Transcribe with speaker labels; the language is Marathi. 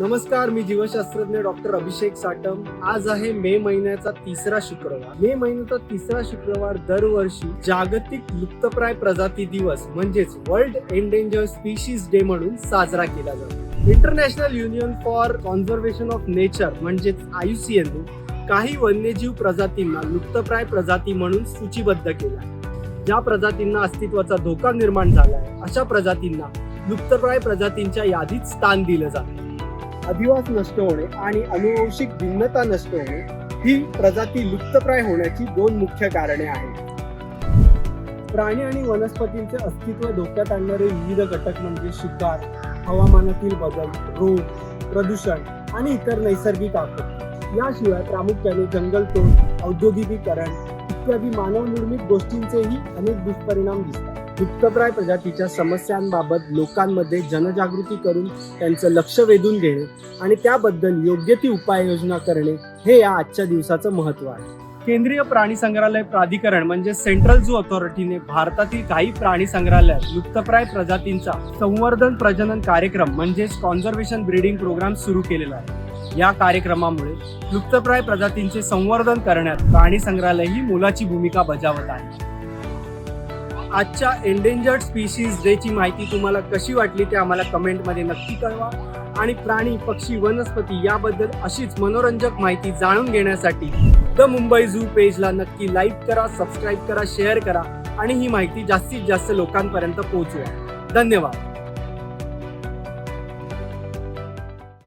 Speaker 1: नमस्कार मी जीवशास्त्रज्ञ डॉक्टर अभिषेक साटम. आज आहे मे महिन्याचा तिसरा शुक्रवार. मे महिन्याचा तिसरा शुक्रवार दरवर्षी जागतिक लुप्तप्राय प्रजाती दिवस म्हणजेच वर्ल्ड एंडेंजर स्पीशीज डे म्हणून साजरा केला जातो. International union for conservation of nature म्हणजेच आयुसीएन काही वन्यजीव प्रजातींना लुप्तप्राय प्रजाती म्हणून सूचीबद्ध केला ज्या प्रजातींना अस्तित्वाचा धोका निर्माण झाला आहे अशा प्रजातींना लुप्तप्राय प्रजातींच्या यादीत स्थान दिलं जातं. अधिवास नष्ट होणे आणि अनुवंशिक भिन्नता नष्ट होणे ही प्रजाती लुप्तप्राय होण्याची दोन मुख्य कारणे आहेत. प्राणी आणि वनस्पतींचे अस्तित्व धोक्यात आणणारे विविध घटक म्हणजे शिकार हवामानातील बदल रोग प्रदूषण आणि इतर नैसर्गिक आपत्ती. याशिवाय प्रामुख्याने जंगलतोड औद्योगिकीकरण इत्यादी मानवनिर्मित गोष्टींचेही अनेक दुष्परिणाम दिसतात. लुप्तप्राय प्रजातीच्या समस्यांबाबत लोकांमध्ये जनजागृती करून त्यांचं लक्ष वेधून घेणे आणि त्याबद्दल योग्य ती उपाययोजना करणे हे या आजच्या दिवसाचं महत्त्व आहे. केंद्रीय प्राणी संग्रहालय प्राधिकरण म्हणजे सेंट्रल झू अथॉरिटीने भारतातील काही प्राणी संग्रहालयात लुप्तप्राय प्रजातींचा संवर्धन प्रजनन कार्यक्रम म्हणजेच कॉन्झर्वेशन ब्रीडिंग प्रोग्राम सुरू केलेला आहे. या कार्यक्रमामुळे लुप्तप्राय प्रजातींचे संवर्धन करण्यात प्राणी संग्रहालय ही मोलाची भूमिका बजावत आहे. आजच्या एंडेंजर्ड स्पीशीज डेची माहिती तुम्हाला कशी वाटली ते आम्हाला कमेंटमध्ये नक्की कळवा. आणि प्राणी पक्षी वनस्पती याबद्दल अशीच मनोरंजक माहिती जाणून घेण्यासाठी द मुंबई झू पेजला नक्की लाईक करा सबस्क्राईब करा शेअर करा. आणि ही माहिती जास्तीत जास्त लोकांपर्यंत पोहोचवा धन्यवाद.